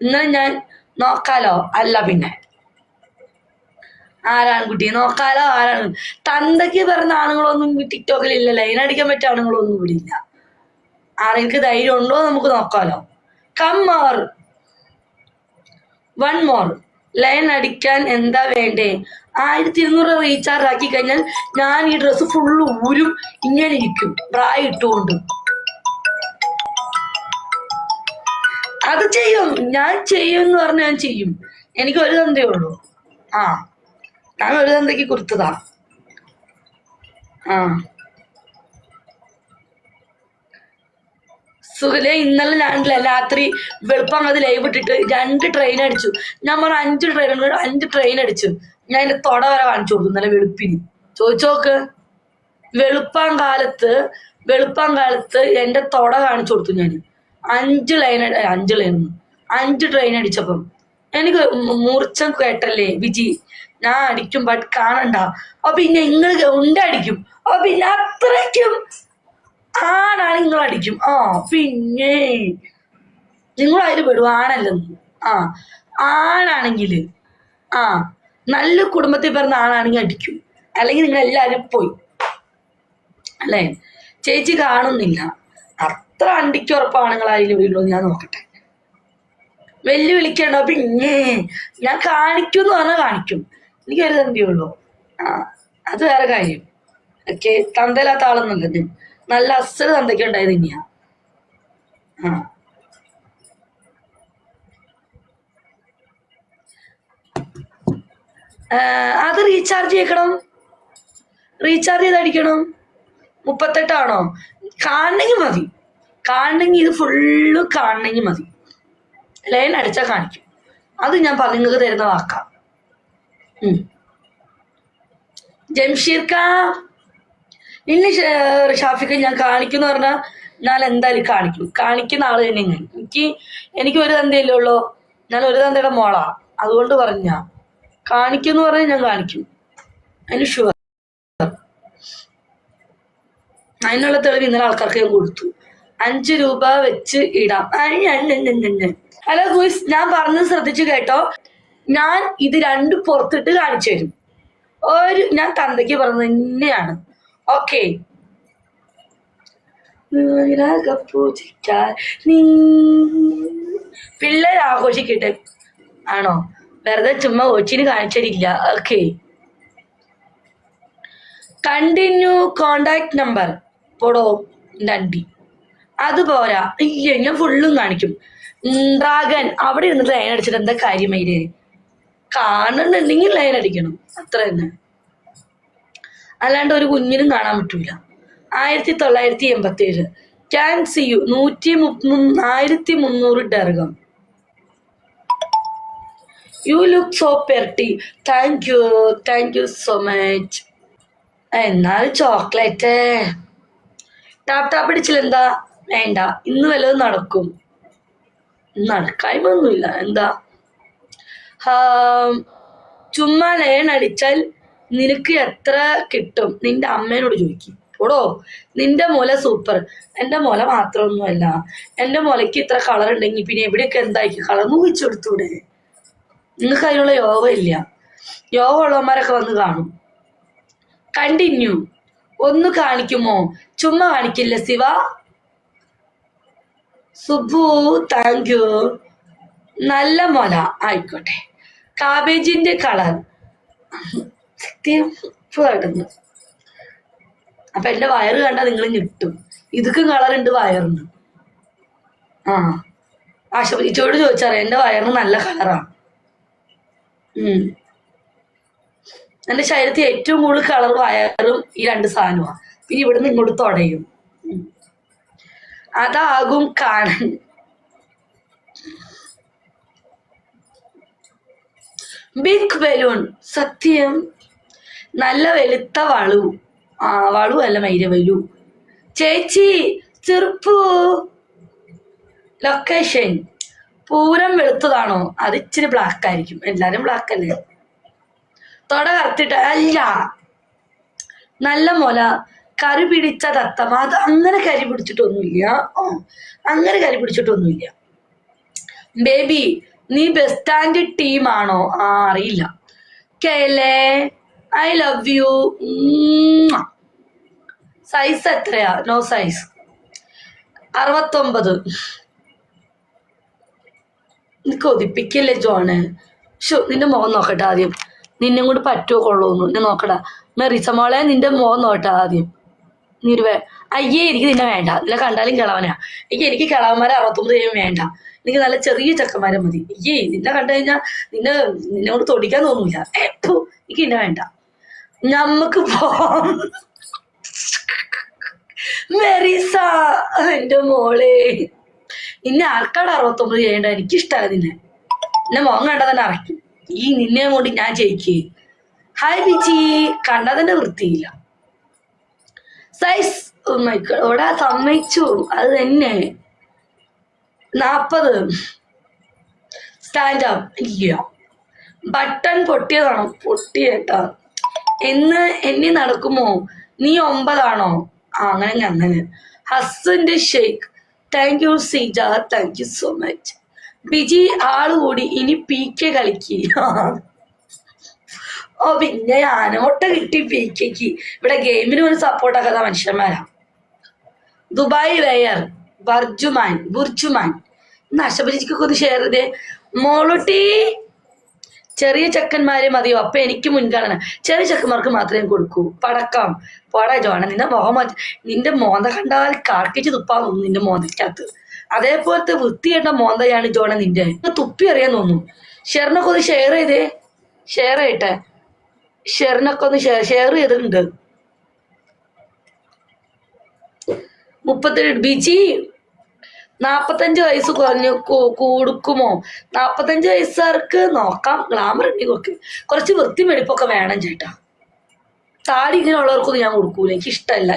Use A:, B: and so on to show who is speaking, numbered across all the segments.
A: ഇന്നലെ ഞാൻ നോക്കാലോ? അല്ല പിന്നെ. ആരാൺകുട്ടി? നോക്കാലോ? ആരാണ്? തന്തയ്ക്ക് പറഞ്ഞ ആണുങ്ങളൊന്നും ടിക്ടോക്കിൽ ഇല്ല ലൈൻ അടിക്കാൻ പറ്റിയ ആണുങ്ങളൊന്നും ഇവിടെ ഇല്ല. ആരെങ്കിലും ധൈര്യം ഉണ്ടോ നമുക്ക് നോക്കാലോ. Come more one more line അടിക്കാൻ എന്താ വേണ്ടേ? ആയിരത്തി ഇരുന്നൂറ് റീചാർജ് ആക്കി കഴിഞ്ഞാൽ ഞാൻ ഈ ഡ്രസ്സ് ഫുള്ള് ഊരും ഇങ്ങനെ ഇരിക്കും. പ്രായം ഇട്ടുകൊണ്ട്. അത് ചെയ്യും. ഞാൻ ചെയ്യും എന്ന് പറഞ്ഞാൽ ഞാൻ ചെയ്യും. എനിക്ക് ഒരു തന്തേ ഉള്ളൂ. ആ. ഞാൻ ഒരു തന്തയ്ക്ക് കൊടുത്തതാ. ആ. സുഖലെ ഇന്നലെ ഞാൻ രാത്രി വെളുപ്പം അത് ലൈവ് ഇട്ടിട്ട് രണ്ട് ട്രെയിൻ അടിച്ചു. ഞാൻ പറഞ്ഞ അഞ്ച് ട്രെയിൻ അഞ്ച് ട്രെയിൻ അടിച്ചു. ഞാൻ എന്റെ തൊട വരെ കാണിച്ചു കൊടുത്തു ഇന്നലെ വെളുപ്പിന്. ചോദിച്ചോക്ക് വെളുപ്പാൻ കാലത്ത് വെളുപ്പാൻ കാലത്ത് എന്റെ തൊട കാണിച്ചു കൊടുത്തു ഞാൻ അഞ്ച് ലൈൻ അഞ്ച് ലൈൻ അഞ്ച് ട്രെയിൻ അടിച്ചപ്പം എനിക്ക് മൂർച്ചം കേട്ടല്ലേ വിജി? ഞാൻ അടിക്കും ബട്ട് കാണണ്ട. അപ്പൊ പിന്നെ നിങ്ങൾ ഉണ്ടടിക്കും അപ്പൊ പിന്നെ അത്രയ്ക്കും ആണാണ് നിങ്ങൾ അടിക്കും. ആ പിന്നെ നിങ്ങൾ അതിൽ പെടും ആണല്ലെന്ന്. ആ ആണാണെങ്കിൽ ആ നല്ല കുടുംബത്തിൽ പിറന്ന ആണാണെങ്കിൽ അടിക്കും. അല്ലെങ്കിൽ നിങ്ങൾ എല്ലാവരും പോയി. അല്ലേ? ചേച്ചി കാണുന്നില്ല. അത്ര അണ്ടിക്ക് നിങ്ങൾ അതിൽ വീടുള്ളൂ ഞാൻ നോക്കട്ടെ. വെല്ലുവിളിക്കണ്ട പിന്നെ. ഞാൻ കാണിക്കും എന്ന് പറഞ്ഞാൽ കാണിക്കും. എനിക്ക് ഒരു തന്തിയുള്ളൂ ആ അത് വേറെ കാര്യം. ഓക്കെ തന്തയില്ലാത്ത ആളൊന്നുമല്ല നല്ല അസൽ തന്തയ്ക്ക് ഉണ്ടായത് ഇനിയാ. ആ. അത് റീചാർജ് ചെയ്യണം. റീചാർജ് ചെയ്ത് അടിക്കണം മുപ്പത്തെട്ടാണോ? കാണണമെങ്കിൽ മതി. കാണണമെങ്കിൽ ഇത് ഫുള്ള് കാണണമെങ്കിൽ മതി. ലൈൻ അടിച്ചാൽ കാണിക്കും. അത് ഞാൻ പറഞ്ഞു നിങ്ങൾക്ക് തരുന്ന വാക്കാം. ജംഷീർക്ക ഇനി ഷാഫിക്ക് ഞാൻ കാണിക്കുന്ന പറഞ്ഞാൽ ഞാൻ എന്തായാലും കാണിക്കും. കാണിക്കുന്ന ആൾ തന്നെ ഞാൻ. എനിക്ക് എനിക്ക് ഒരു തന്തയല്ലേ ഉള്ളൂ. ഞാൻ ഒരു തന്തയുടെ മോളാ. അതുകൊണ്ട് പറഞ്ഞ. കാണിക്കുമെന്ന് പറഞ്ഞാൽ ഞാൻ കാണിക്കും. അതിന് ഷുവർ അതിനുള്ള തെളിവ് ഇന്നലെ ആൾക്കാർക്ക് ഞാൻ കൊടുത്തു. അഞ്ച് രൂപ വെച്ച് ഇടാം. ഹലോ ഗുയിസ് ഞാൻ പറഞ്ഞത് ശ്രദ്ധിച്ചു കേട്ടോ. ഞാൻ ഇത് രണ്ടും പുറത്തിട്ട് കാണിച്ചു തരും. ഒരു ഞാൻ തന്തയ്ക്ക് പറഞ്ഞത് തന്നെയാണ്. ഓക്കെ. പിള്ളേർ ആഘോഷിക്കട്ടെ. ആണോ? വെറുതെ ചുമ്മാ കൊച്ചിന് കാണിച്ചിട്ടില്ല ഓക്കെ. Continue contact number. പോടോ രണ്ടി അത് പോരാ. ഇല്ല ഞാൻ ഫുള്ളും കാണിക്കും. ഡ്രാഗൻ അവിടെ ഇരുന്നിട്ട് ലൈൻ അടിച്ചിട്ട് എന്താ കാര്യം അതിൽ കാണുന്നുണ്ടെങ്കിൽ ലൈൻ അടിക്കണം. അത്ര തന്നെ. അല്ലാണ്ട് ഒരു കുഞ്ഞിനും കാണാൻ പറ്റൂല. ആയിരത്തി തൊള്ളായിരത്തി എൺപത്തി ഏഴ് ക്യാൻ സി യു നൂറ്റി ആയിരത്തി മുന്നൂറ് ഡർഗം. You look so pretty thank you thank you so much എന്നാൽ ചോക്ലേറ്റ് ടാപ്പ് ടാപ്പ് അടിച്ചില്ലെന്താ വേണ്ട. ഇന്ന് വല്ലതും നടക്കും. നടക്കായ്മൊന്നുമില്ല എന്താ? ഹാം, ചുമ്മാ ലയൺ അടിച്ചാൽ നിനക്ക് എത്ര കിട്ടും? നിന്റെ അമ്മേനോട് ചോദിക്കും. ഓടോ നിന്റെ മുല സൂപ്പർ. എന്റെ മുല മാത്രമൊന്നുമല്ല. എന്റെ മുലയ്ക്ക് ഇത്ര കളർ ഉണ്ടെങ്കിൽ പിന്നെ എവിടെയൊക്കെ എന്തായിരിക്കും? കളർ മുഖിച്ചു കൊടുത്തൂടെ? നിങ്ങൾക്ക് അതിനുള്ള യോഗ ഇല്ല. യോഗ ഉള്ളവന്മാരൊക്കെ വന്ന് കാണും. കണ്ടിന്യൂ ഒന്ന് കാണിക്കുമോ? ചുമ്മാ കാണിക്കില്ല ശിവ? Subu thank you. നല്ല മുല ആയിക്കോട്ടെ. കാബേജിന്റെ കളർ. കിടന്നു അപ്പൊ എന്റെ വയറ് കണ്ട നിങ്ങൾ ഞെട്ടും. ഇതൊക്കെ കളർ ഉണ്ട് വയറിന്. ആ. ആശുപത്രിച്ചോട് ചോദിച്ചറിയാം. എന്റെ വയറിന് നല്ല കളറാണ് ഉം. എന്റെ ശരീരത്തിൽ ഏറ്റവും കൂടുതൽ കളർ വയറും ഈ രണ്ട് സാധനമാണ് പിന്നെ ഇവിടുന്ന് ഇങ്ങോട്ട് തുടയും. അതാകും കാണാൻ. ബിഗ് ബലൂൺ സത്യം. നല്ല വെളുത്ത വളു. ആ വളു അല്ല മൈര വലു. ചേച്ചി ചെറുപ്പു. ലൊക്കേഷൻ പൂരം വെളുത്തതാണോ? അത് ഇച്ചിരി ബ്ലാക്ക് ആയിരിക്കും. എല്ലാരും ബ്ലാക്ക് അല്ലേ? തൊട കറുത്തിട്ട് അല്ല. നല്ല മുല. കറി പിടിച്ച തത്തമ്മ അത് അങ്ങനെ കരി പിടിച്ചിട്ടൊന്നുമില്ല. അങ്ങനെ കരി പിടിച്ചിട്ടൊന്നുമില്ല. ബേബി നീ ബസ് സ്റ്റാൻഡ് ടീമാണോ? ആ അറിയില്ല. കേലേ ഐ ലവ് യു സൈസ് എത്രയാ? നോ സൈസ് അറുപത്തൊമ്പത്. കൊതിപ്പിക്കല്ലേ ജോണ്? ഷോ നിന്റെ മുഖം നോക്കട്ടെ ആദ്യം. നിന്നെ കൊണ്ട് പറ്റുമോ കൊള്ളൂന്ന്. നിന്നെ നോക്കടാ. മെറിച്ച മോളെ നിന്റെ മുഖം നോക്കട്ടെ ആദ്യം. നീ ഒരു വേ- അയ്യേ എനിക്ക് നിന്നെ വേണ്ട. നിന്നെ കണ്ടാലും കിളവനാ. എനിക്ക് എനിക്ക് കിളവന്മാരെ അറുപത്തൊമ്പത് കഴിയും വേണ്ട. എനിക്ക് നല്ല ചെറിയ ചക്കന്മാരെ മതി. അയ്യേ നിന്നെ കണ്ടു കഴിഞ്ഞാൽ നിന്നെ നിന്നോട് തൊടിക്കാൻ തോന്നില്ല എപ്പോ എനിക്ക് നിന്നെ വേണ്ട. നമുക്ക് പോവാം മെറിസ എന്റെ മോളെ. നിന്നെ ആർക്കാട് അറുപത്തൊമ്പത് ചെയ്യേണ്ട എനിക്കിഷ്ടമാണ് നിന്നെ. എന്നെ മോൻ കണ്ടാൽ തന്നെ അറയ്ക്കും. ഈ നിന്നെ കൊണ്ട് ഞാൻ ജയിക്കേ. ഹായ് ബിജി. കണ്ടാൽ തന്നെ വൃത്തിയില്ല. സൈസ് ഇവിടെ സമ്മതിച്ചു. അത് തന്നെ. നാപ്പത്. സ്റ്റാൻഡപ്പ് ഇല്ല. ബട്ടൺ പൊട്ടിയതാണോ? പൊട്ടിയേട്ടാ. എന്ന് എന്നെ നടക്കുമോ? നീ ഒമ്പതാണോ? അങ്ങനെ അങ്ങനെ. ഹസ്സന്റെ Sheikh thank you Seeja thank you so much Biji ആൾ കൂടി ഇനി പി കെ കളിക്ക്. ഓ പിന്നെ ആനോട്ട കിട്ടി പി കെക്ക് ഇവിടെ ഗെയിമിന് ഒരു സപ്പോർട്ടൊക്കെ മനുഷ്യന്മാരാ. Dubai where BurJuman. ബുർജുമാൻ നശബലിക്കൊക്കെ ഒന്ന് ഷെയർ ചെയ്തേ. മോളുട്ടി ചെറിയ ചെക്കന്മാരെ മതിയോ? അപ്പൊ എനിക്ക് മുൻഗണന. ചെറിയ ചെക്കന്മാർക്ക് മാത്രമേ കൊടുക്കൂ. പടക്കം. പോടാ ജോണ നിന്റെ മുഖം നിന്റെ മോന്ത കണ്ടാൽ കാർക്കിച്ച് തുപ്പാൻ തോന്നുന്നു നിന്റെ മോന്തയ്ക്കകത്ത്. അതേപോലത്തെ വൃത്തിയേണ്ട മോന്തയാണ് ജോണ നിന്റെ. തുപ്പി അറിയാൻ തോന്നുന്നു ഷെറിനൊക്കെ ഒന്ന് ഷെയർ ചെയ്തേ. ഷെയർ ചെയ്യട്ടെ. ഷെറിനൊക്കെ ഒന്ന് ഷെയർ ഷെയർ ചെയ്തിട്ടുണ്ട്. മുപ്പത്തേഴ് ബിജി നാപ്പത്തഞ്ച് വയസ്സ് കുറഞ്ഞു കൊടുക്കുമോ? നാപ്പത്തഞ്ച് വയസ്സുകാർക്ക് നോക്കാം ഗ്ലാമർ ഉണ്ടെങ്കിൽ ഒക്കെ കുറച്ച് വൃത്തി വെടിപ്പൊക്കെ വേണം ചേട്ടാ. താടി ഇങ്ങനെ ഉള്ളവർക്കൊന്നും ഞാൻ കൊടുക്കൂല എനിക്ക് ഇഷ്ടമല്ല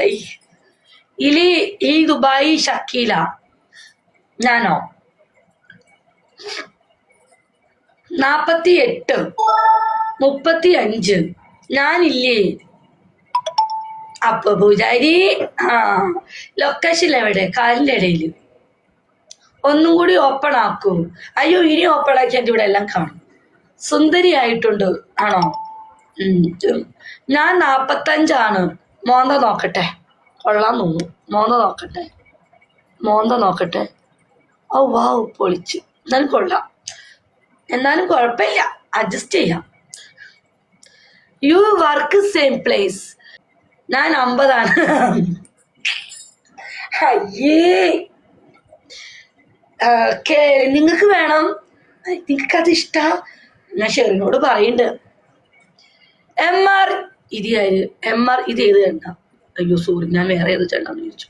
A: ഇലി ഈ ദുബായി ഷക്കീല ഞാനോ? നാപ്പത്തി എട്ട് മുപ്പത്തി അഞ്ച് ഞാനില്ലേ? അപ്പൊ പൂജാരി ആ ലൊക്കേഷൻ എവിടെ? കാലിന്റെ ഇടയിൽ ഒന്നും കൂടി ഓപ്പൺ ആക്കൂ. അയ്യോ ഇനി ഓപ്പൺ ആക്കിയാൽ ഇവിടെ എല്ലാം കാണും. സുന്ദരിയായിട്ടുണ്ട്. ആണോ. ഞാൻ നാപ്പത്തഞ്ചാണ്. മോന്ത നോക്കട്ടെ. കൊള്ളാൻ തോന്നുന്നു മോന്ത നോക്കട്ടെ. മോന്ത നോക്കട്ടെ. ഓ വാ പൊളിച്ചു. എന്നാലും കൊള്ളാം. എന്നാലും കുഴപ്പമില്ല. അഡ്ജസ്റ്റ് ചെയ്യാം. യു വർക്ക് സെയിം പ്ലേസ് ഞാൻ അമ്പതാണ്. അയ്യേ. നിങ്ങൾക്ക് വേണം. നിങ്ങൾക്ക് അത് ഇഷ്ട. ഞാൻ ഷെറിനോട് പറയുന്നുണ്ട് എം ആർ ഇത് എം ആർ ഇത് ഏത് കണ്ട അയ്യോ സോറി ഞാൻ വേറെ ഏത് ചെണ്ടെന്ന് ചോദിച്ചു.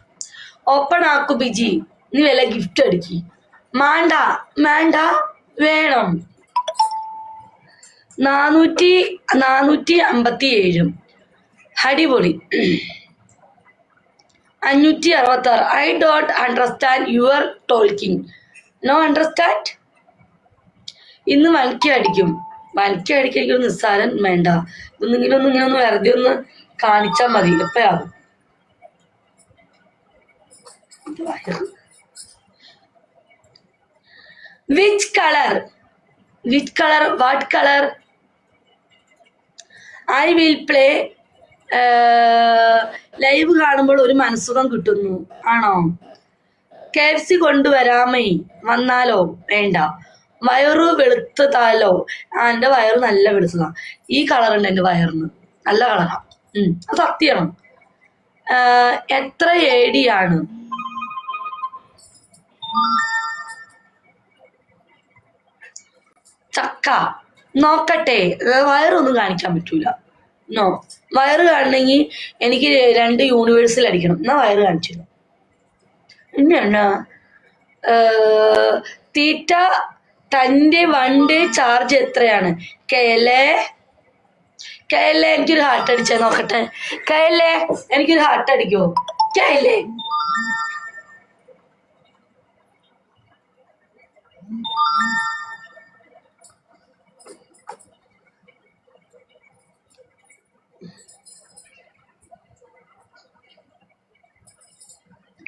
A: ഓപ്പൺ ആക്കു ബിജി. നീ വല്ല ഗിഫ്റ്റ് അടിക്കി. മാണ്ട മാണ്ട വേണം. നാനൂറ്റി നാനൂറ്റി അമ്പത്തി ഏഴും അടിപൊളി. അഞ്ഞൂറ്റി അറുപത്തി ആറ് I don't understand your talking no understand ഇന്ന് വലക്കി അടിക്കും. വലക്കി എനിക്കൊരു നിസ്സാരം വേണ്ട. ഒന്നിങ്ങനെ ഒന്ന് ഇങ്ങനെ ഒന്ന് വെറുതെ ഒന്ന് കാണിച്ചാൽ മതി. എപ്പോഴാകും which colour which colour what colour I will play live കാണുമ്പോൾ ഒരു മനസ്സുഖം കിട്ടുന്നു. ആണോ? കെ എഫ് സി കൊണ്ടുവരാമേ. വന്നാലോ? വേണ്ട. വയറ് വെളുത്തതാലോ? ആ എന്റെ വയറ് നല്ല വെളുത്തതാ. ഈ കളറുണ്ട് എന്റെ വയറിന്. നല്ല കളറാ ഉം അത് സത്യമാണ് എത്ര ആണ് ചക്ക. നോക്കട്ടെ. വയറൊന്നും കാണിക്കാൻ പറ്റൂല. നോ. വയറ് കാണണമെങ്കിൽ എനിക്ക് രണ്ട് യൂണിവേഴ്സിൽ അടിക്കണം. എന്നാ വയറ് കാണിച്ചു പിന്നെയാണ് തീറ്റ തന്റെ ഡേ ചാർജ് എത്രയാണ്? കേലേ കേലേ എനിക്കൊരു ഹാർട്ട് അടിച്ചാ നോക്കട്ടെ. കേലേ എനിക്കൊരു ഹാർട്ട് അടിക്കോ? കേലെ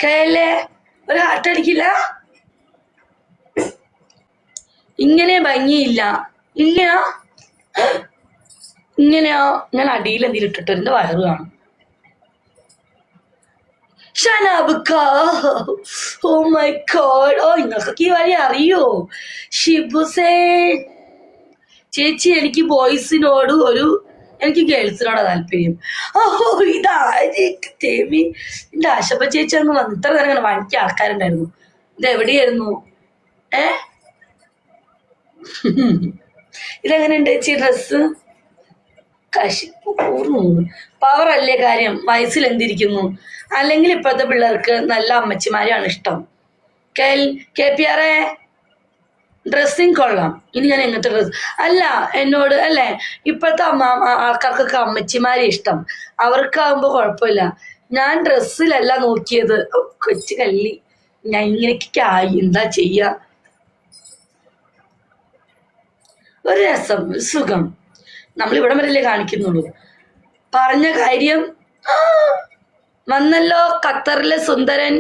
A: കേലെ ഒരു ഹാർട്ട് അടിക്കില്ല. ഇങ്ങനെ ഭംഗിയില്ല. ഇങ്ങനെയാ? ഇങ്ങനെയാ? ഞാൻ അടിയിൽ എന്തെങ്കിലും ഇട്ടിട്ട് എന്റെ വയറ് കാണും. ഓ മൈ ഗോഡ് അറിയോ? ഷിബുസേ. ചേച്ചി എനിക്ക് ബോയ്സിനോട് ഒരു എനിക്ക് ഗേൾസിനോടാ താല്പര്യം. ഓ ഇതാര് തേമി. ആശപ്പ ചേച്ചി അന്ന് വന്നു ഇത്ര നേരം ഇങ്ങനെ വണിക്ക് ആൾക്കാരുണ്ടായിരുന്നു. ഇത് എവിടെയായിരുന്നു? ഏ? ഇതെങ്ങനെയുണ്ട് ചേച്ചി ഡ്രസ്സ്? കശിപ്പ് കൂർന്നു പവർ അല്ലേ കാര്യം? വയസ്സിൽ എന്തിരിക്കുന്നു? അല്ലെങ്കിൽ ഇപ്പോഴത്തെ പിള്ളേർക്ക് നല്ല അമ്മച്ചിമാരെയാണ് ഇഷ്ടം. കെ പി ആറെ ഡ്രസ്സിങ് കൊള്ളാം. ഇനി ഞാൻ എങ്ങനത്തെ ഡ്രസ് അല്ല എന്നോട് അല്ലേ ഇപ്പോഴത്തെ അമ്മ ആൾക്കാർക്കൊക്കെ അമ്മച്ചിമാരെ ഇഷ്ടം. അവർക്കാവുമ്പോ കുഴപ്പമില്ല. ഞാൻ ഡ്രസ്സിലല്ല നോക്കിയത്. കൊച്ചു കല്ലി. ഞാൻ ഇങ്ങനെയൊക്കെ ആയി. എന്താ ചെയ്യാ? ഒരു രസം സുഖം. നമ്മൾ ഇവിടം വരെയല്ലേ കാണിക്കുന്നുള്ളൂ. പറഞ്ഞ കാര്യം വന്നല്ലോ ഖത്തറിലെ സുന്ദരൻ.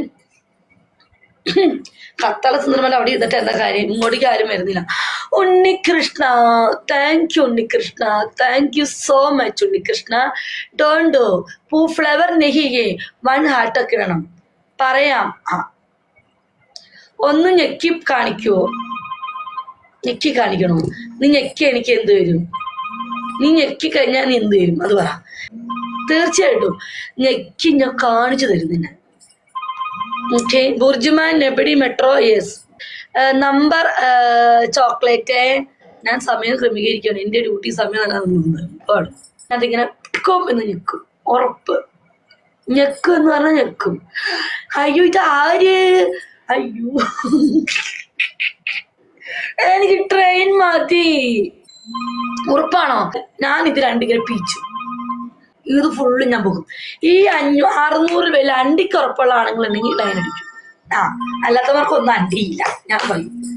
A: ഖത്തറിലെ സുന്ദരൻ അവിടെ ഇരുന്നിട്ട് എന്താ കാര്യം? ഇങ്ങോട്ടേക്ക് ആരും വരുന്നില്ല. Unnikrishna thank you Unnikrishna thank you so much Unnikrishna. Don't പൂ ഫ്ലവർ നെഹിയെ വൺ ഹാർട്ടൊക്കെ ഇടണം. പറയാം. ആ. ഒന്ന് ഞെക്കി കാണിക്കുവോ ഞെക്കി കാണിക്കണോ? നീ ഞെക്കി എനിക്ക് എന്ത് വരും? നീ ഞെക്കി കഴിഞ്ഞാൽ നീ എന്ത് വരും? അത് പറ. തീർച്ചയായിട്ടും ഞെക്കി ഞാൻ കാണിച്ചു തരുന്നില്ല ബുർജുമാൻ നെബഡി മെട്രോ യെസ് നമ്പർ ചോക്ലേറ്റ്. ഞാൻ സമയം ക്രമീകരിക്കുകയാണ്. എന്റെ ഡ്യൂട്ടി സമയം നിന്നത് അതിങ്ങനെ എന്ന് ഞെക്കും. ഉറപ്പ്. ഞെക്കും എന്ന് പറഞ്ഞാൽ ഞെക്കും. അയ്യോ ഇത് ആര്? അയ്യോ. എനിക്ക് ട്രെയിൻ മതി. ഉറപ്പാണോ? ഞാൻ ഇത് രണ്ടിങ്ങനെ പീച്ചു ഇത് ഫുള്ള് ഞാൻ പോകും. ഈ അഞ്ഞൂ അറുന്നൂറ് പേര് അണ്ടിക്കുറപ്പുള്ള ആണുങ്ങൾ ഉണ്ടെങ്കിൽ ലൈൻ അടിക്കും. ആ അല്ലാത്തവർക്കൊന്നും അണ്ടിയില്ല. ഞാൻ പറയും.